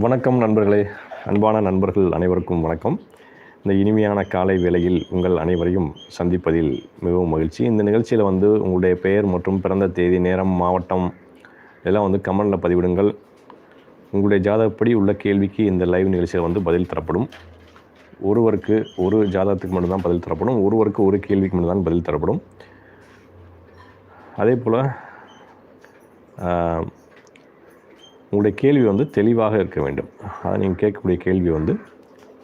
வணக்கம் நண்பர்களே அன்பான நண்பர்கள் அனைவருக்கும் வணக்கம். இந்த இனிமையான காலை வேளையில் உங்கள் அனைவரையும் சந்திப்பதில் மிகவும் மகிழ்ச்சி. இந்த நிகழ்ச்சியில் வந்து உங்களுடைய பெயர் மற்றும் பிறந்த தேதி நேரம் மாவட்டம் இதெல்லாம் வந்து கமெண்டில் பதிவிடுங்கள். உங்களுடைய ஜாதகப்படி உள்ள கேள்விக்கு இந்த லைவ் நிகழ்ச்சியில் வந்து பதில் தரப்படும். ஒருவருக்கு ஒரு ஜாதகத்துக்கு மட்டும்தான் பதில் தரப்படும். ஒருவருக்கு ஒரு கேள்விக்கு மட்டும்தான் பதில் தரப்படும். அதே போல் உங்களுடைய கேள்வி வந்து தெளிவாக இருக்க வேண்டும். அதாவது நீங்கள் கேட்கக்கூடிய கேள்வி வந்து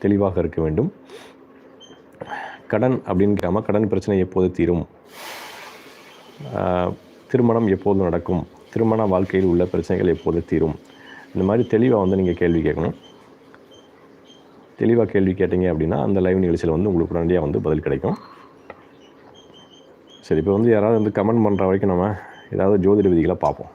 தெளிவாக இருக்க வேண்டும். கடன் அப்படின்னு அப்படின்காம கடன் பிரச்சனை எப்போது தீரும்? திருமணம் எப்போது நடக்கும்? திருமண வாழ்க்கையில் உள்ள பிரச்சனைகள் எப்போது தீரும்? இந்த மாதிரி தெளிவாக வந்து நீங்கள் கேள்வி கேட்கணும். தெளிவாக கேள்வி கேட்டீங்க அப்படின்னா அந்த லைவ் நிகழ்ச்சியில் வந்து உங்களுக்கு உடனடியாக வந்து பதில் கிடைக்கும். சரி இப்போ வந்து யாராவது வந்து கமெண்ட் பண்ணுற வரைக்கும் நம்ம ஏதாவது ஜோதிட விதிகளை பார்ப்போம்.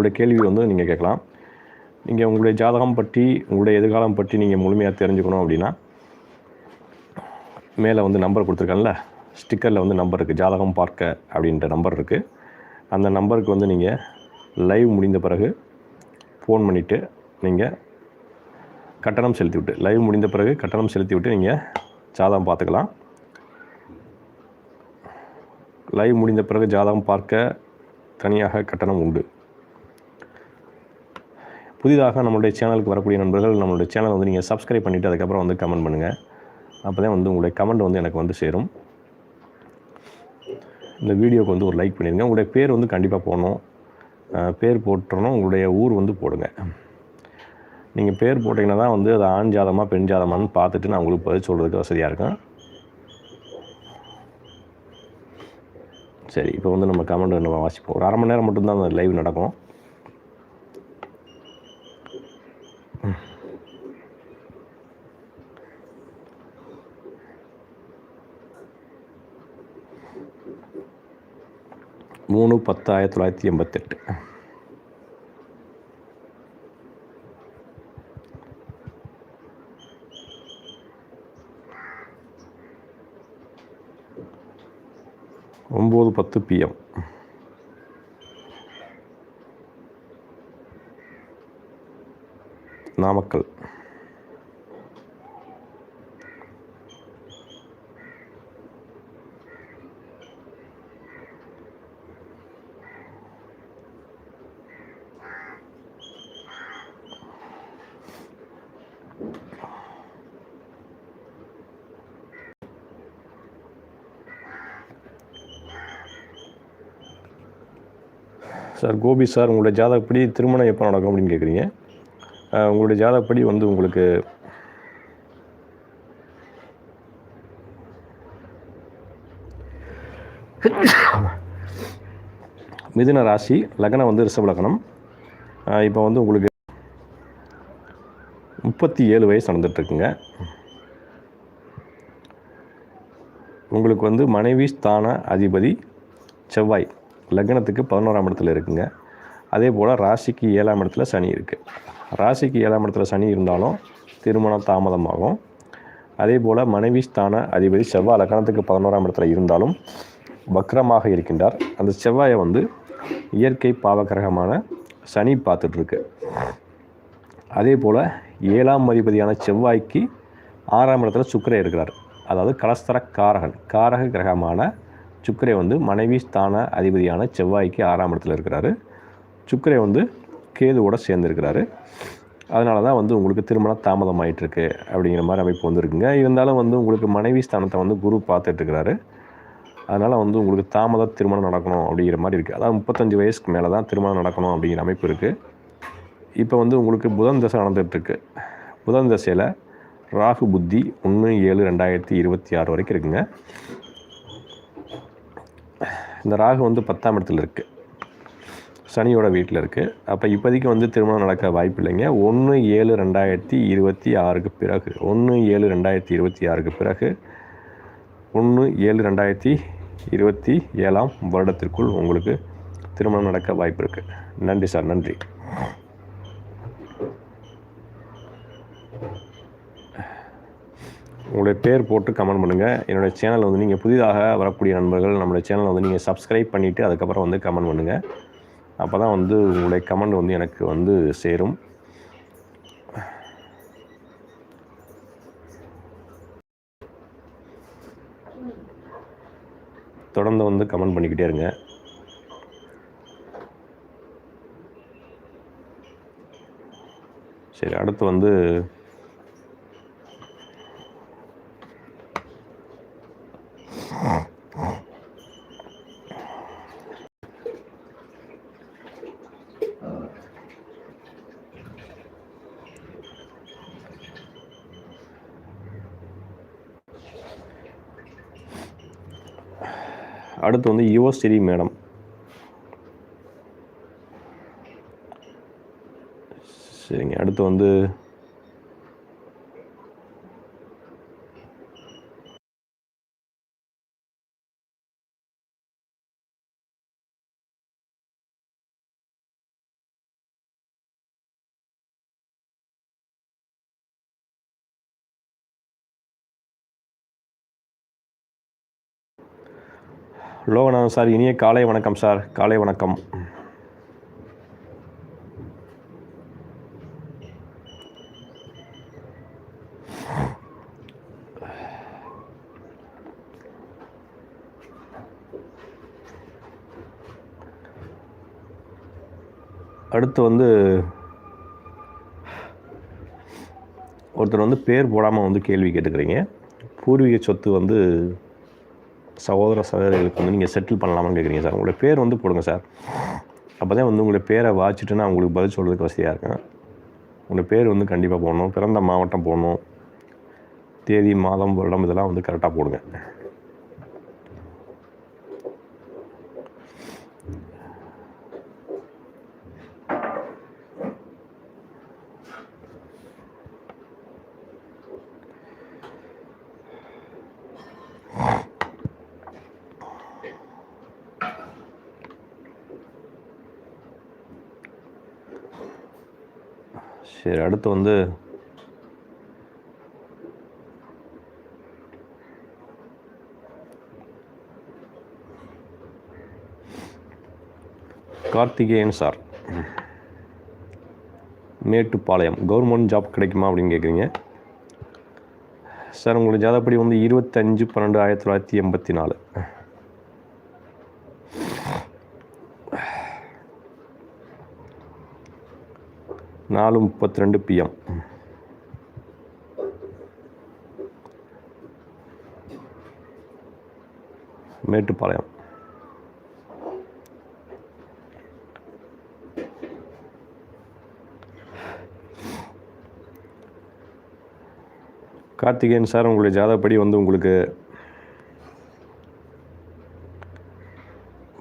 உங்களுடைய கேள்வி வந்து நீங்கள் கேட்கலாம். நீங்கள் உங்களுடைய ஜாதகம் பற்றி உங்களுடைய எதிர்காலம் பற்றி நீங்கள் முழுமையாக தெரிஞ்சுக்கணும் அப்படின்னா மேலே வந்து நம்பர் கொடுத்துருக்கேன்ல ஸ்டிக்கரில் வந்து நம்பர் இருக்குது ஜாதகம் பார்க்க அப்படின்ற நம்பர் இருக்குது அந்த நம்பருக்கு வந்து நீங்கள் லைவ் முடிந்த பிறகு ஃபோன் பண்ணிவிட்டு நீங்கள் கட்டணம் செலுத்தி விட்டு லைவ் முடிந்த பிறகு கட்டணம் செலுத்தி விட்டு நீங்கள் ஜாதகம் பார்த்துக்கலாம். லைவ் முடிந்த பிறகு ஜாதகம் பார்க்க தனியாக கட்டணம் உண்டு. புதிதாக நம்மளுடைய சேனலுக்கு வரக்கூடிய நண்பர்கள் நம்மளுடைய சேனல் வந்து நீங்கள் சப்ஸ்கிரைப் பண்ணிவிட்டு அதுக்கப்புறம் வந்து கமெண்ட் பண்ணுங்கள் அப்போ தான் வந்து உங்களுடைய கமெண்ட் வந்து எனக்கு வந்து சேரும். இந்த வீடியோக்கு வந்து ஒரு லைக் பண்ணிடுங்க உங்களுடைய பேர் வந்து கண்டிப்பாக போடணும். பேர் போட்டுறணும் உங்களுடைய ஊர் வந்து போடுங்க. நீங்கள் பேர் போட்டிங்கன்னா தான் வந்து அது ஆண் ஜாதமாக பெண் ஜாதமான்னு பார்த்துட்டு நான் உங்களுக்கு பதில் சொல்கிறதுக்கு வசதியாக இருக்கும். சரி இப்போ வந்து நம்ம கமெண்ட் நம்ம வாசிப்போம். ஒரு அரை மணி நேரம் மட்டும்தான் அந்த லைவ் நடக்கும். மூணு பத்து ஆயிரத்தி தொள்ளாயிரத்தி எண்பத்தெட்டு. ஒம்பது பத்து PM Namakkal. Sir Gopi sir உங்களுடைய ஜாதகப்படி திருமணம் எப்போ நடக்கும் அப்படின்னு கேட்குறீங்க உங்களுடைய ஜாதகப்படி வந்து உங்களுக்கு மிதுன ராசி லக்னம் வந்து ரிஷப லக்னம். இப்போ வந்து உங்களுக்கு முப்பத்தி ஏழு வயசு நடந்துட்டுருக்குங்க. உங்களுக்கு வந்து மனைவி ஸ்தான அதிபதி செவ்வாய் லக்னத்துக்கு பதினோராம் இடத்துல இருக்குங்க. அதே போல் ராசிக்கு ஏழாம் இடத்துல சனி இருக்குது ராசிக்கு ஏழாம் இடத்துல சனி இருந்தாலும் திருமணம் தாமதமாகும். அதே போல் மனைவி ஸ்தான அதிபதி செவ்வாய் லக்னத்துக்கு பதினோராம் இடத்துல இருந்தாலும் வக்ரமாக இருக்கின்றார். அந்த செவ்வாயை வந்து இயற்கை பாவகிரகமான சனி பார்த்துட்ருக்கு அதே போல் ஏழாம் அதிபதியான செவ்வாய்க்கு ஆறாம் இடத்துல சுக்கிரே இருக்கிறார். அதாவது கலஸ்தர காரகன் காரக கிரகமான சுக்கிரே வந்து மனைவி ஸ்தான அதிபதியான செவ்வாய்க்கு ஆறாம் இடத்துல இருக்கிறாரு. சுக்கிரே வந்து கேதுவோட சேர்ந்துருக்கிறாரு. அதனால தான் வந்து உங்களுக்கு திருமணம் தாமதம் அப்படிங்கிற மாதிரி அமைப்பு வந்துருக்குங்க. இருந்தாலும் வந்து உங்களுக்கு மனைவி ஸ்தானத்தை வந்து குரு பார்த்துட்ருக்கிறாரு அதனால் வந்து உங்களுக்கு தாமத திருமணம் நடக்கணும் அப்படிங்கிற மாதிரி இருக்குது அதாவது முப்பத்தஞ்சு வயசுக்கு மேலே தான் திருமணம் நடக்கணும் அப்படிங்கிற அமைப்பு இருக்குது இப்போ வந்து உங்களுக்கு புதன் தசை நடந்துகிட்ருக்கு. புதன் தசையில் ராகு புத்தி ஒன்று ஏழு ரெண்டாயிரத்தி இருபத்தி ஆறு வரைக்கும் இருக்குங்க. இந்த ராகு வந்து பத்தாம் இடத்துல இருக்குது சனியோட வீட்டில் இருக்குது அப்போ இப்போதைக்கு வந்து திருமணம் நடக்க வாய்ப்பு இல்லைங்க. ஒன்று ஏழு ரெண்டாயிரத்தி இருபத்தி ஆறுக்கு பிறகு ஒன்று ஏழு ரெண்டாயிரத்தி இருபத்தி ஆறுக்கு பிறகு ஒன்று ஏழு ரெண்டாயிரத்தி இருபத்தி ஏழாம் வருடத்திற்குள் உங்களுக்கு திருமணம் நடக்க வாய்ப்பு இருக்குது நன்றி சார் நன்றி. உங்களுடைய பேர் போட்டு கமெண்ட் பண்ணுங்கள் என்னுடைய சேனல் வந்து நீங்கள் புதிதாக வரக்கூடிய நண்பர்கள் நம்மளுடைய சேனலை வந்து நீங்கள் சப்ஸ்கிரைப் பண்ணிவிட்டு அதுக்கப்புறம் வந்து கமெண்ட் பண்ணுங்கள் அப்போ தான் வந்து உங்களுடைய கமெண்ட் வந்து எனக்கு வந்து சேரும். தொடர்ந்து வந்து கமெண்ட் பண்ணிக்கிட்டே இருங்க. சரி அடுத்து வந்து அடுத்து வந்து யுவஸ்ரீ மேடம். சரிங்க அடுத்து வந்து லோகநாதன் சார் இனிய காலை வணக்கம் சார். காலை வணக்கம். அடுத்து வந்து ஒருத்தர் வந்து பேர் போடாமல் வந்து கேள்வி கேட்டுக்கிறீங்க. பூர்வீக சொத்து வந்து சகோதர சகோதரிகளுக்கு வந்து நீங்கள் செட்டில் பண்ணலாமான்னு கேட்குறீங்க சார். உங்களுடைய பேர் வந்து போடுங்க சார். அப்போ தான் வந்து உங்களுடைய பேரை வாச்சிட்டு நான் உங்களுக்கு பதில் சொல்கிறதுக்கு வசதியாக இருக்கேன். உங்களுடைய பேர் வந்து கண்டிப்பாக போடணும். பிறந்த மாவட்டம் போடணும். தேதி மாதம் வருடம் இதெல்லாம் வந்து கரெக்டாக போடுங்க சரி அடுத்து வந்து Karthikeyan sir. Mettupalayam. Government job கிடைக்குமா அப்படின்னு கேட்குறீங்க சார் உங்களுக்கு ஜாதப்படி வந்து இருபத்தஞ்சு பன்னெண்டு ஆயிரத்தி தொள்ளாயிரத்தி எண்பத்தி நாலு. நாலு முப்பத்தி ரெண்டு பிஎம் மேட்டுப்பாளையம். கார்த்திகேயன் சார் உங்களுடைய ஜாதகப்படி வந்து உங்களுக்கு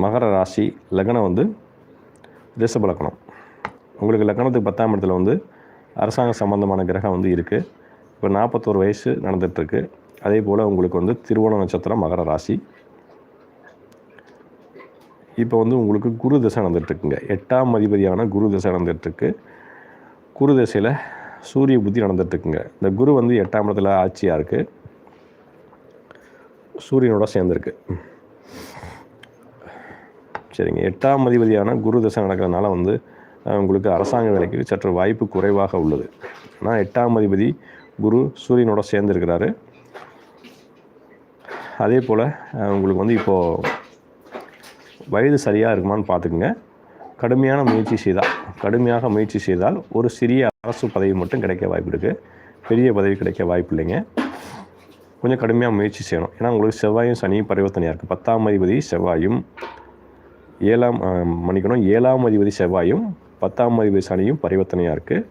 மகர ராசி லக்னம் வந்து ரிஷப லக்னம் உங்களுக்கு லக்னத்துக்கு பத்தாம் இடத்துல வந்து அரசாங்க சம்பந்தமான கிரகம் வந்து இருக்குது இப்போ நாற்பத்தோரு வயசு நடந்துகிட்ருக்கு அதே போல் உங்களுக்கு வந்து திருவோண நட்சத்திரம் மகர ராசி. இப்போ வந்து உங்களுக்கு குரு தசை நடந்துகிட்ருக்குங்க எட்டாம் அதிபதியான குரு தசை நடந்துகிட்ருக்கு குரு தசையில் சூரிய புத்தி நடந்துகிட்ருக்குங்க இந்த குரு வந்து எட்டாம் இடத்துல ஆட்சியாக இருக்குது சூரியனோட சேர்ந்துருக்கு. சரிங்க. எட்டாம் அதிபதியான குரு தசை நடக்கிறதுனால வந்து உங்களுக்கு அரசாங்க வேலைக்கு சற்று வாய்ப்பு குறைவாக உள்ளது. ஆனால் எட்டாம் அதிபதி குரு சூரியனோட சேர்ந்துருக்கிறாரு. அதே போல் உங்களுக்கு வந்து இப்போது வயது சரியாக இருக்குமான்னு பார்த்துக்குங்க. கடுமையான முயற்சி செய்தால் கடுமையாக முயற்சி செய்தால் ஒரு சிறிய அரசு பதவி மட்டும் கிடைக்க வாய்ப்பு இருக்குது பெரிய பதவி கிடைக்க வாய்ப்பு இல்லைங்க. கொஞ்சம் கடுமையாக முயற்சி செய்யணும். ஏன்னா உங்களுக்கு செவ்வாயும் சனியும் பரிவர்த்தனையாக இருக்குது பத்தாம் அதிபதி செவ்வாயும் ஏழாம் மன்னிக்கணும். ஏழாம் அதிபதி செவ்வாயும் பத்தாம் அதிபதி சனியும் பரிவர்த்தனையாக இருக்குது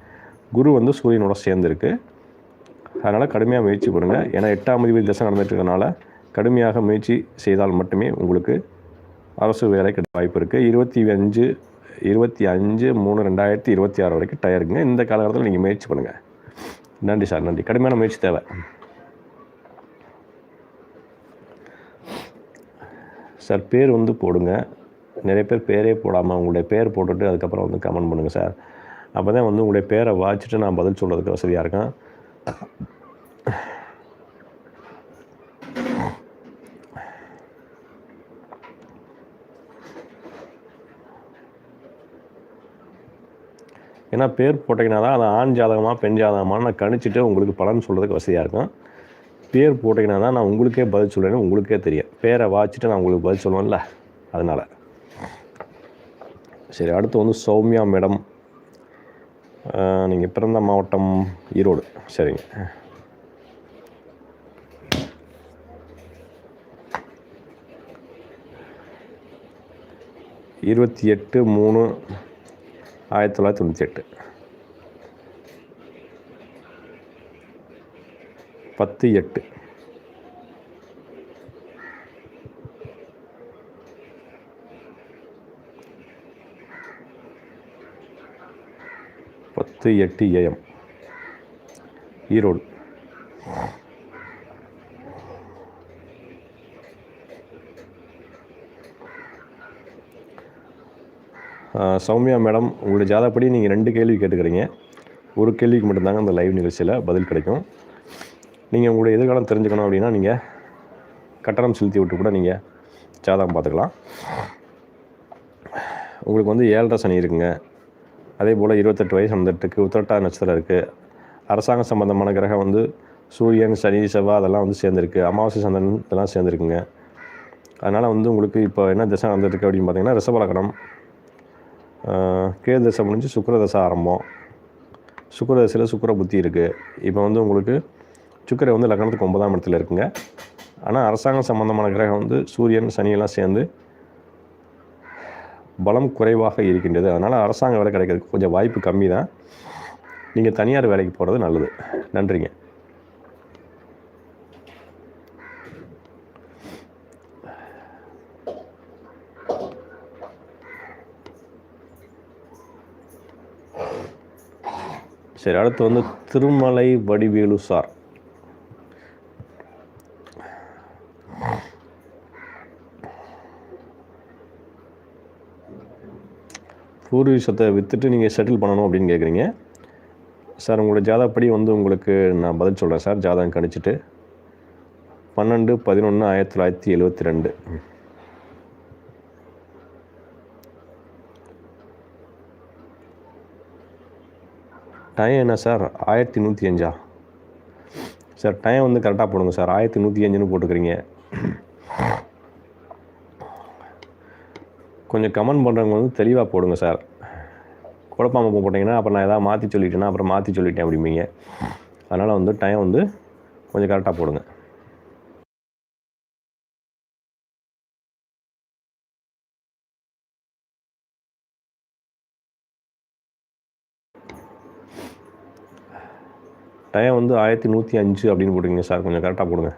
குரு வந்து சூரியனோட சேர்ந்துருக்கு. அதனால் கடுமையாக முயற்சி பண்ணுங்கள் ஏன்னா எட்டாம் அதிபதி தசை நடந்துட்டுருக்கனால கடுமையாக முயற்சி செய்தால் மட்டுமே உங்களுக்கு அரசு வேலை கிடைக்க வாய்ப்பு இருக்குது இருபத்தி அஞ்சு இருபத்தி அஞ்சு மூணு ரெண்டாயிரத்தி இருபத்தி ஆறு வரைக்கும் டயருங்க இந்த காலகட்டத்தில் நீங்கள் முயற்சி பண்ணுங்கள் நன்றி சார் நன்றி. கடுமையான முயற்சி தேவை. சார் பேர் வந்து போடுங்க. நிறைய பேர் பேரே போடாமல் உங்களுடைய பேர் போட்டுட்டு அதுக்கப்புறம் வந்து கமெண்ட் பண்ணுங்கள் சார். அப்போ தான் வந்து உங்களுடைய பேரை வாச்சிட்டு நான் பதில் சொல்கிறதுக்கு வசதியாக இருக்கேன். ஏன்னா பேர் போட்டிங்கன்னா தான் அது ஆண் ஜாதகமாக பெண் ஜாதகமாக நான் கணிச்சிட்டு உங்களுக்கு பலன் சொல்கிறதுக்கு வசதியாக இருக்கும். பேர் போட்டிங்கன்னா தான் நான் உங்களுக்கே பதில் சொல்லுவேன்னு உங்களுக்கே தெரியும். பேரை வாச்சிட்டு நான் உங்களுக்கு பதில் சொல்லுவேன்ல அதனால். சரி அடுத்து வந்து சௌமியா மேடம். நீங்கள் பிறந்த மாவட்டம் ஈரோடு. சரிங்க. இருபத்தி எட்டு மூணு ஆயிரத்தி தொள்ளாயிரத்தி தொண்ணூற்றி எட்டு. பத்து எட்டு. பத்து எட்டு ஏஎம். ஈரோடு. சௌமியா மேடம் உங்களுடைய ஜாதகப்படி நீங்கள் ரெண்டு கேள்வி கேட்டுக்கிறீங்க. ஒரு கேள்விக்கு மட்டும்தாங்க அந்த லைவ் நிகழ்ச்சியில் பதில் கிடைக்கும். நீங்கள் உங்களுடைய எதிர்காலம் தெரிஞ்சுக்கணும் அப்படின்னா நீங்கள் கட்டணம் செலுத்தி விட்டு கூட நீங்கள் ஜாதகம் பார்த்துக்கலாம். உங்களுக்கு வந்து ஏழரை சனி இருக்குங்க. அதே போல் இருபத்தெட்டு வயசு வந்துட்டுருக்கு உத்திரட்டா நட்சத்திரம் இருக்குது அரசாங்க சம்பந்தமான கிரகம் வந்து சூரியன் சனி செவ்வாய் அதெல்லாம் வந்து சேர்ந்துருக்கு. அமாவாசை சந்திரன் இதெல்லாம் சேர்ந்துருக்குங்க. அதனால் வந்து உங்களுக்கு இப்போ என்ன திசை நடந்துருக்கு அப்படின்னு பார்த்தீங்கன்னா ரிஷபலக்கணம் கேது தசை முடிஞ்சு சுக்கர தசை ஆரம்பம். சுக்கர தசையில் சுக்கர புத்தி இருக்குது இப்போ வந்து உங்களுக்கு சுக்கரை வந்து லக்னத்துக்கு ஒன்பதாம் இடத்துல இருக்குங்க. ஆனால் அரசாங்கம் சம்மந்தமான கிரகம் வந்து சூரியன் சனியெல்லாம் சேர்ந்து பலம் குறைவாக இருக்கின்றது. அதனால் அரசாங்க வேலை கிடைக்கிறதுக்கு கொஞ்சம் வாய்ப்பு கம்மி தான் நீங்கள் தனியார் வேலைக்கு போகிறது நல்லது. நன்றிங்க. சரி அடுத்து வந்து திருமலை வடிவேலு சார். பூர்வீகத்தை விற்றுட்டு நீங்கள் செட்டில் பண்ணணும் அப்படின்னு கேட்குறீங்க சார் உங்களோட ஜாதகப்படி வந்து உங்களுக்கு நான் பதில் சொல்கிறேன் சார். ஜாதகம் கணிச்சிட்டு. பன்னெண்டு பதினொன்று ஆயிரத்தி தொள்ளாயிரத்தி எழுபத்தி ரெண்டு. டைம் என்ன சார்? ஆயிரத்தி நூற்றி அஞ்சா? சார் டைம் வந்து கரெக்டாக போடுங்க சார். ஆயிரத்தி நூற்றி அஞ்சுன்னு போட்டுக்கிறீங்க. கொஞ்சம் கமெண்ட் பண்ணுறவங்க வந்து தெளிவாக போடுங்க சார். குழப்பாமல் போட்டிங்கன்னா அப்புறம் நான் எதாவது மாற்றி சொல்லிட்டேன்னா அப்புறம் மாற்றி சொல்லிட்டேன் அப்படிம்பீங்க. அதனால் வந்து டைம் வந்து கொஞ்சம் கரெக்டாக போடுங்க. டைம் வந்து ஆயிரத்தி நூற்றி அஞ்சு அப்படின்னு போட்டுருங்க சார் கொஞ்சம் கரெக்டாக போடுங்க.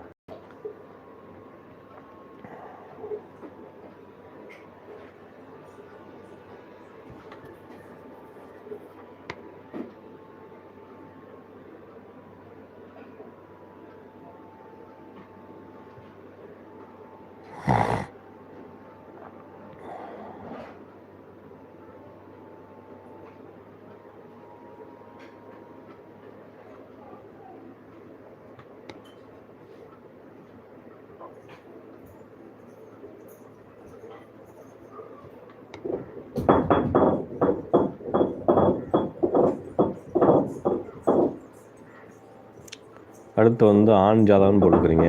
அடுத்து வந்து ஆண் ஜாதகம்னு போட்டுக்கிறீங்க.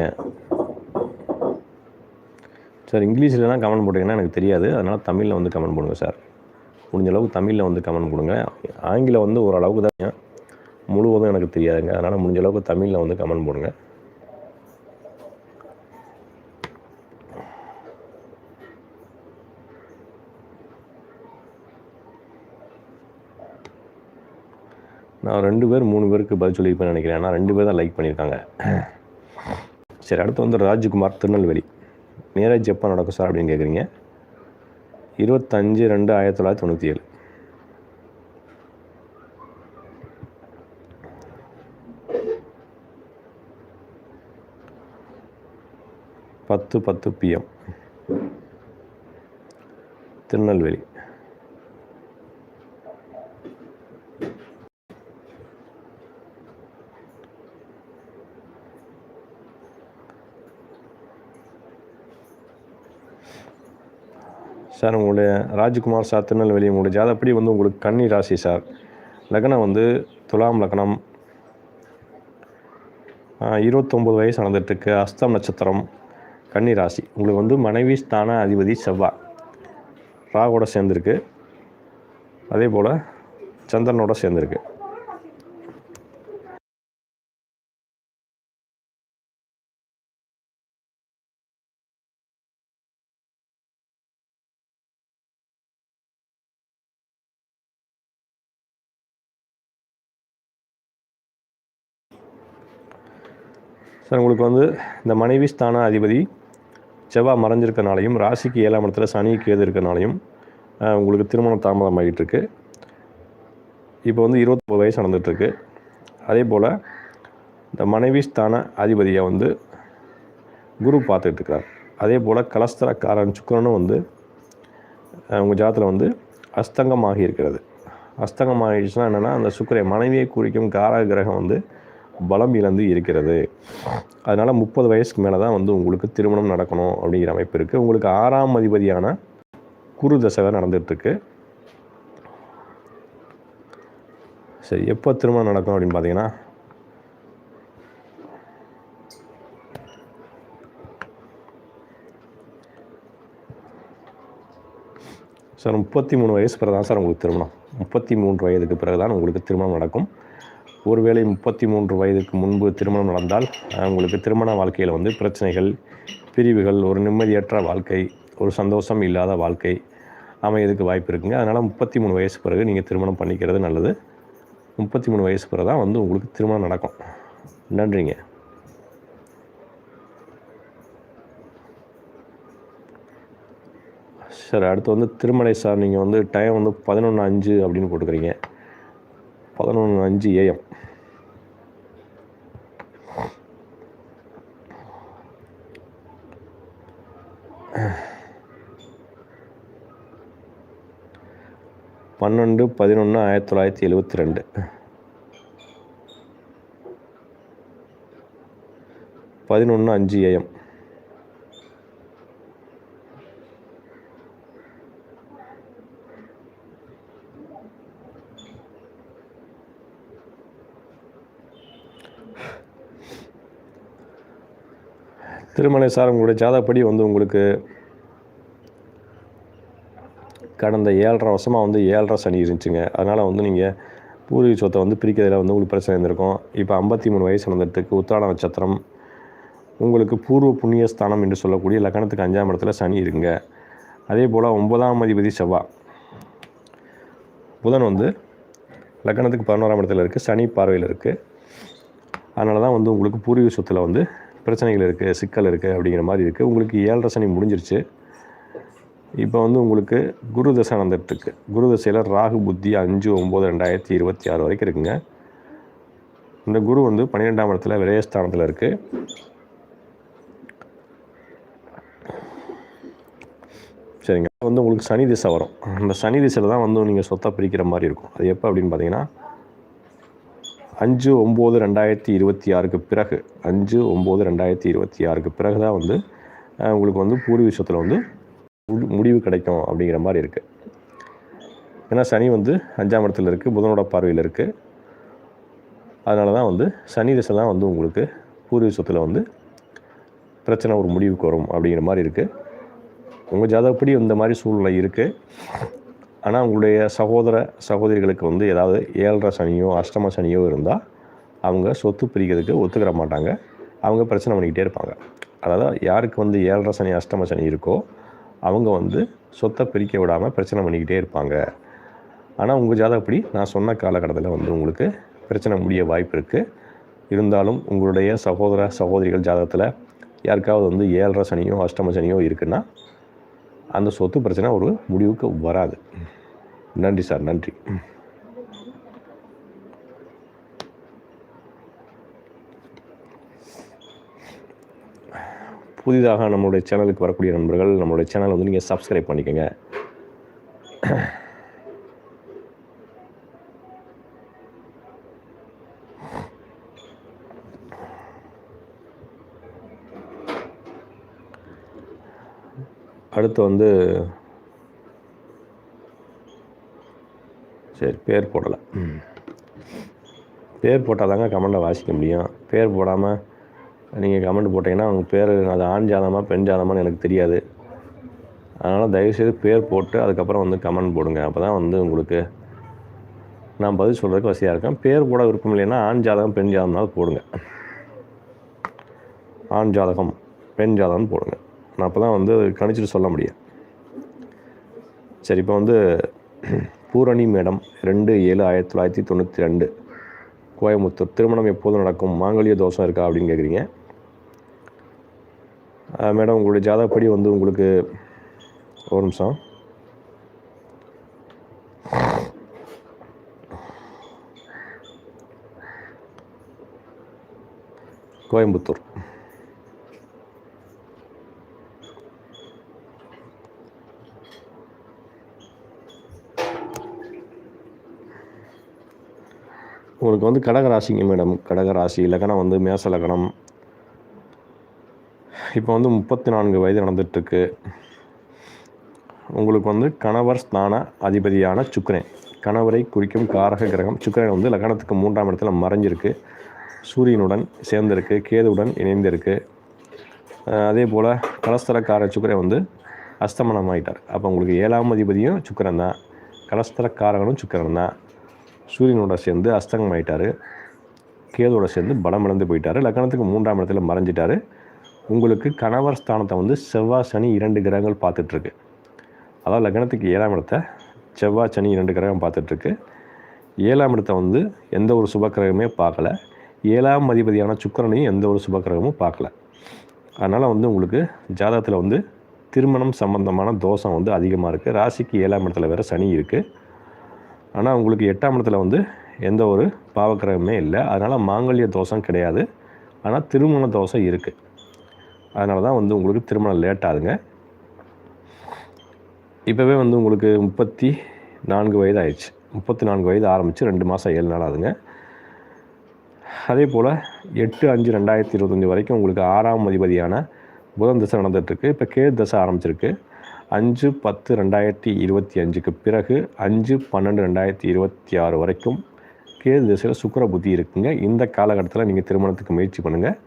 சார் இங்கிலீஷில்னா கமெண்ட் போட்டிங்கன்னா எனக்கு தெரியாது. அதனால் தமிழில் வந்து கமெண்ட் போடுங்க சார். முடிஞ்ச அளவுக்கு தமிழில் வந்து கமெண்ட் கொடுங்க ஆங்கிலம் வந்து ஓரளவுக்கு தான் முழுவதும் எனக்கு தெரியாதுங்க. அதனால் முடிஞ்ச அளவுக்கு தமிழில் வந்து கமெண்ட் போடுங்க. நான் ரெண்டு பேர் மூணு பேருக்கு பதில் சொல்லியிருப்பேன் நினைக்கிறேன். ஆனால் ரெண்டு பேர் தான் லைக் பண்ணியிருக்காங்க. சரி அடுத்து வந்து ராஜ்குமார் திருநெல்வேலி. மேரேஜ் எப்போ நடக்கும் சார் அப்படின்னு கேட்குறீங்க இருபத்தஞ்சு ரெண்டு ஆயிரத்தி தொள்ளாயிரத்தி தொண்ணூற்றி ஏழு. பத்து பத்து பிஎம் திருநெல்வேலி. சார் உங்களுடைய ராஜ்குமார் சார் திருநெல்வேலி உங்களுடைய ஜாதப்படி வந்து உங்களுக்கு கன்னி ராசி சார். லக்னம் வந்து துலாம் லக்னம். இருபத்தொம்போது வயசு நடந்துட்டுருக்கு. அஸ்தம் நட்சத்திரம் கன்னி ராசி உங்களுக்கு வந்து மனைவி ஸ்தான அதிபதி செவ்வாய் ராகோட சேர்ந்துருக்கு. அதே போல் சந்திரனோட சேர்ந்துருக்கு. சார் உங்களுக்கு வந்து இந்த மனைவி ஸ்தான அதிபதி செவ்வாய் மறைஞ்சிருக்கனாலையும் ராசிக்கு ஏழாம் இடத்துல சனி கேது இருக்கனாலையும் உங்களுக்கு திருமணம் தாமதம் ஆகிட்டு இருக்கு இப்போ வந்து இருபத்தொம்பது வயசு நடந்துகிட்ருக்கு அதே போல் இந்த மனைவி ஸ்தான அதிபதியை வந்து குரு பார்த்துட்டு அதே போல் கலஸ்தரக்காரன் சுக்கரனும் வந்து உங்கள் ஜாதத்தில் வந்து அஸ்தங்கமாகி இருக்கிறது. அஸ்தங்கமாகிடுச்சுன்னா என்னென்னா அந்த சுக்கரை மனைவியை குறிக்கும் கார கிரகம் வந்து பலம் இழந்து இருக்கிறது. அதனால் முப்பது வயசுக்கு மேலே தான் வந்து உங்களுக்கு திருமணம் நடக்கணும் அப்படிங்கிற அமைப்பு இருக்குது உங்களுக்கு ஆறாம் அதிபதியான குரு தசை தான் நடந்துகிட்ருக்கு. சரி எப்போ திருமணம் நடக்கும் அப்படின்னு பார்த்தீங்கன்னா சார் முப்பத்தி மூணு வயசு பிறகு தான் சார் உங்களுக்கு திருமணம். முப்பத்தி மூன்று வயதுக்கு பிறகு தான் உங்களுக்கு திருமணம் நடக்கும். ஒருவேளை முப்பத்தி மூன்று வயதுக்கு முன்பு திருமணம் நடந்தால் உங்களுக்கு திருமண வாழ்க்கையில் வந்து பிரச்சனைகள் பிரிவுகள் ஒரு நிம்மதியற்ற வாழ்க்கை ஒரு சந்தோஷம் இல்லாத வாழ்க்கை அமையதுக்கு வாய்ப்பு இருக்குங்க. அதனால் முப்பத்தி மூணு வயசு பிறகு நீங்கள் திருமணம் பண்ணிக்கிறது நல்லது. முப்பத்தி மூணு வயசு பிறகு தான் வந்து உங்களுக்கு திருமணம் நடக்கும். நன்றிங்க. சார் அடுத்து வந்து திருமலை சார் நீங்கள் வந்து டைம் வந்து பதினொன்று அஞ்சு அப்படின்னு போட்டுக்கிறீங்க. பதினொன்று அஞ்சு ஏஎம் பன்னெண்டு பதினொன்று ஆயிரத்தி தொள்ளாயிரத்தி எழுவத்தி ரெண்டு. பதினொன்று அஞ்சு ஏஎம் திருமலை சார் உங்களுடைய ஜாதப்படி வந்து உங்களுக்கு கடந்த ஏழரை வருஷமாக வந்து ஏழரை சனி இருந்துச்சுங்க. அதனால் வந்து நீங்கள் பூர்வீக சொத்தை வந்து பிரிக்கிறதுல வந்து உங்களுக்கு பிரச்சனை இருந்திருக்கும். இப்போ ஐம்பத்தி மூணு வயசு வந்ததுக்கு உத்திராட நட்சத்திரம் உங்களுக்கு பூர்வ புண்ணிய ஸ்தானம் என்று சொல்லக்கூடிய லக்கணத்துக்கு அஞ்சாம் இடத்துல சனி இருங்க. அதே போல் ஒன்பதாம் அதிபதி செவ்வாய் புதன் வந்து லக்கணத்துக்கு பதினோராம் இடத்துல இருக்குது சனி பார்வையில் இருக்குது அதனால தான் வந்து உங்களுக்கு பூர்வீக சொத்தில் வந்து பிரச்சனைகள் இருக்குது சிக்கல் இருக்குது அப்படிங்கிற மாதிரி இருக்குது உங்களுக்கு ஏழரை சனி முடிஞ்சிருச்சு. இப்போ வந்து உங்களுக்கு குரு தசை நடந்துட்டுருக்கு. குரு தசையில் ராகு புத்தி அஞ்சு ஒம்பது ரெண்டாயிரத்தி இருபத்தி ஆறு வரைக்கும் இருக்குங்க. இந்த குரு வந்து பன்னிரெண்டாம் இடத்துல விரயஸ்தானத்தில் இருக்குது சரிங்க. வந்து உங்களுக்கு சனி திசை வரும். அந்த சனி திசையில் தான் வந்து நீங்கள் சொத்தை பிரிக்கிற மாதிரி இருக்கும். அது எப்போ அப்படின்னு பார்த்தீங்கன்னா அஞ்சு ஒம்பது ரெண்டாயிரத்தி இருபத்தி ஆறுக்கு பிறகு அஞ்சு ஒம்பது ரெண்டாயிரத்தி இருபத்தி ஆறுக்கு பிறகு தான் வந்து உங்களுக்கு வந்து பூர்வீக விஷயத்தில் வந்து முடிவு கிடைக்கும் அப்படிங்கிற மாதிரி இருக்குது ஏன்னா சனி வந்து அஞ்சாம் இடத்துல இருக்குது புதனோட பார்வையில் இருக்குது அதனால தான் வந்து சனி திசை தான் வந்து உங்களுக்கு பூர்வீக விஷயத்தில் வந்து பிரச்சனை ஒரு முடிவுக்கு வரும் அப்படிங்கிற மாதிரி இருக்குது உங்கள் ஜாதகப்படி இந்த மாதிரி சூழ்நிலை இருக்குது ஆனால் உங்களுடைய சகோதர சகோதரிகளுக்கு வந்து ஏதாவது ஏழரை சனியோ அஷ்டம சனியோ இருந்தால் அவங்க சொத்து பிரிக்கிறதுக்கு ஒத்துக்கிற மாட்டாங்க. அவங்க பிரச்சனை பண்ணிக்கிட்டே இருப்பாங்க. அதாவது யாருக்கு வந்து ஏழரை சனி அஷ்டம சனி இருக்கோ அவங்க வந்து சொத்தை பிரிக்க விடாமல் பிரச்சனை பண்ணிக்கிட்டே இருப்பாங்க. ஆனால் உங்கள் ஜாதகப்படி நான் சொன்ன காலகட்டத்தில் வந்து உங்களுக்கு பிரச்சனை முடிய வாய்ப்பு இருக்குது இருந்தாலும் உங்களுடைய சகோதர சகோதரிகள் ஜாதகத்தில் யாருக்காவது வந்து ஏழரை சனியோ அஷ்டம சனியோ இருக்குன்னா அந்த சொத்து பிரச்சனை ஒரு முடிவுக்கு வராது. நன்றி சார் நன்றி. புதிதாக நம்மளுடைய சேனலுக்கு வரக்கூடிய நண்பர்கள் நம்மளுடைய சேனலை வந்து நீங்கள் சப்ஸ்கிரைப் பண்ணிக்கோங்க. அடுத்து வந்து சரி பேர் போடலை. பேர் போட்டால் தாங்க கமெண்டை வாசிக்க முடியும். பேர் போடாமல் நீங்கள் கமெண்ட் போட்டிங்கன்னா அவங்க பேர் அது ஆண் ஜாதமாக பெண் ஜாதகமான்னு எனக்கு தெரியாது. அதனால் தயவுசெய்து பேர் போட்டு அதுக்கப்புறம் வந்து கமெண்ட் போடுங்க. அப்போ தான் வந்து உங்களுக்கு நான் பதில் சொல்கிறதுக்கு வசதியாக இருக்கேன் பேர் போட விருப்பம் இல்லைன்னா ஆண் ஜாதகம் பெண் ஜாதகம்னாலும் போடுங்க. ஆண் ஜாதகம் பெண் ஜாதகம்னு போடுங்க. நான் அப்போ தான் வந்து கணிச்சிட்டு சொல்ல முடியும். சரி இப்போ வந்து பூரணி மேடம் ரெண்டு ஏழு ஆயிரத்தி தொள்ளாயிரத்தி தொண்ணூற்றி ரெண்டு. கோயம்புத்தூர் திருமணம் எப்போது நடக்கும்? மாங்கல்ய தோஷம் இருக்கா அப்படின்னு கேட்குறீங்க மேடம் உங்களுடைய ஜாதகப்படி வந்து உங்களுக்கு ஒரு நிமிஷம். கோயம்புத்தூர். உங்களுக்கு வந்து கடகராசிங்க மேடம். கடகராசி வந்து மேச லக்கணம் இப்போ வந்து முப்பத்தி நான்கு வயது நடந்துகிட்ருக்கு உங்களுக்கு வந்து கணவர் ஸ்தான அதிபதியான சுக்கரன். கணவரை குறிக்கும் காரக கிரகம் சுக்கரன் வந்து லக்கணத்துக்கு மூன்றாம் இடத்துல மறைஞ்சிருக்கு. சூரியனுடன் சேர்ந்திருக்கு கேதுவுடன் இணைந்திருக்கு. அதே போல் கலஸ்தரக்கார சுக்கரன் வந்து அஸ்தமனம் ஆகிட்டார் அப்போ உங்களுக்கு ஏழாம் அதிபதியும் சுக்கரன் தான். கலஸ்தரக்காரகனும் சுக்கரன் தான். சூரியனோட சேர்ந்து அஸ்தங்கம் ஆகிட்டார் கேதோட சேர்ந்து பலம் இழந்து போயிட்டார். லக்கணத்துக்கு மூன்றாம் இடத்துல மறைஞ்சிட்டார். உங்களுக்கு கணவர் ஸ்தானத்தை வந்து செவ்வாய் சனி இரண்டு கிரகங்கள் பார்த்துட்ருக்கு. அதாவது லக்னத்துக்கு ஏழாம் இடத்த செவ்வாய் சனி இரண்டு கிரகம் பார்த்துட்ருக்கு. ஏழாம் இடத்த வந்து எந்த ஒரு சுபக்கிரகமே பார்க்கல. ஏழாம் அதிபதியான சுக்கரனையும் எந்த ஒரு சுபக்கிரகமும் பார்க்கல. அதனால் வந்து உங்களுக்கு ஜாதகத்தில் வந்து திருமணம் சம்பந்தமான தோஷம் வந்து அதிகமாக இருக்குது ராசிக்கு ஏழாம் இடத்துல வேறு சனி இருக்குது ஆனால் உங்களுக்கு எட்டாம் இடத்துல வந்து எந்த ஒரு பாவக்கிரகமே இல்லை. அதனால் மாங்கல்ய தோஷம் கிடையாது. ஆனால் திருமண தோஷம் இருக்குது அதனால தான் வந்து உங்களுக்கு திருமணம் லேட் ஆகுதுங்க. இப்போவே வந்து உங்களுக்கு முப்பத்தி நான்கு வயது ஆயிடுச்சு முப்பத்தி நான்கு வயது ஆரம்பித்து ரெண்டு மாதம் ஏழு நாள் ஆகுதுங்க. அதே போல் எட்டு அஞ்சு ரெண்டாயிரத்தி இருபத்தஞ்சி வரைக்கும் உங்களுக்கு ஆறாம் அதிபதியான புதன் தசை நடந்துகிட்ருக்கு இப்போ கே தசை ஆரம்பிச்சிருக்கு. அஞ்சு பத்து ரெண்டாயிரத்தி இருபத்தி அஞ்சுக்கு பிறகு அஞ்சு பன்னெண்டு ரெண்டாயிரத்தி இருபத்தி ஆறு வரைக்கும் கேது திசையில் சுக்கர புத்தி இருக்குங்க. இந்த காலகட்டத்தில் நீங்கள் திருமணத்துக்கு முயற்சி பண்ணுங்கள்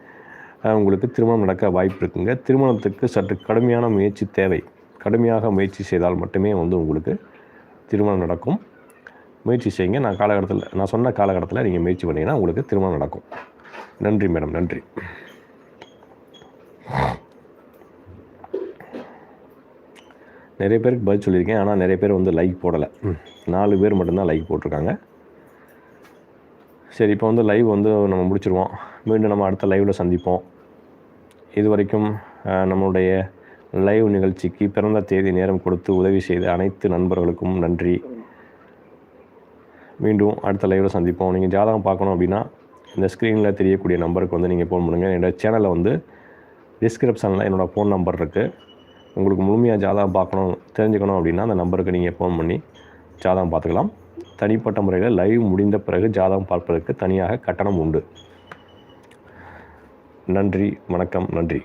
உங்களுக்கு திருமணம் நடக்க வாய்ப்பு இருக்குங்க. திருமணத்துக்கு சற்று கடுமையான முயற்சி தேவை. கடுமையாக முயற்சி செய்தால் மட்டுமே வந்து உங்களுக்கு திருமணம் நடக்கும். முயற்சி செய்யுங்க. நான் காலகட்டத்தில் நான் சொன்ன காலகட்டத்தில் நீங்கள் முயற்சி பண்ணிங்கன்னா உங்களுக்கு திருமணம் நடக்கும். நன்றி மேடம். நன்றி. நிறைய பேருக்கு பதில் சொல்லியிருக்கேன் ஆனால் நிறைய பேர் வந்து லைக் போடலை. நாலு பேர் மட்டும்தான் லைக் போட்டிருக்காங்க. சரி இப்போ வந்து லைவ் வந்து நம்ம முடிச்சிருவோம். மீண்டும் நம்ம அடுத்த லைவில் சந்திப்போம். இது வரைக்கும் நம்மளுடைய லைவ் நிகழ்ச்சிக்கு பிறந்த தேதி நேரம் கொடுத்து உதவி செய்த அனைத்து நண்பர்களுக்கும் நன்றி. மீண்டும் அடுத்த லைவில் சந்திப்போம். நீங்கள் ஜாதகம் பார்க்கணும் அப்படின்னா இந்த ஸ்க்ரீனில் தெரியக்கூடிய நம்பருக்கு வந்து நீங்கள் ஃபோன் பண்ணுங்கள் என்னோடய சேனலில் வந்து டிஸ்கிரிப்ஷனில் என்னோடய ஃபோன் நம்பர் இருக்குது உங்களுக்கு முழுமையாக ஜாதகம் பார்க்கணும் தெரிஞ்சுக்கணும் அப்படின்னா அந்த நம்பருக்கு நீங்கள் ஃபோன் பண்ணி ஜாதகம் பார்த்துக்கலாம். தனிப்பட்ட முறையில் லைவ் முடிந்த பிறகு ஜாதகம் பார்ப்பதற்கு தனியாக கட்டணம் உண்டு. நன்றி வணக்கம் நன்றி.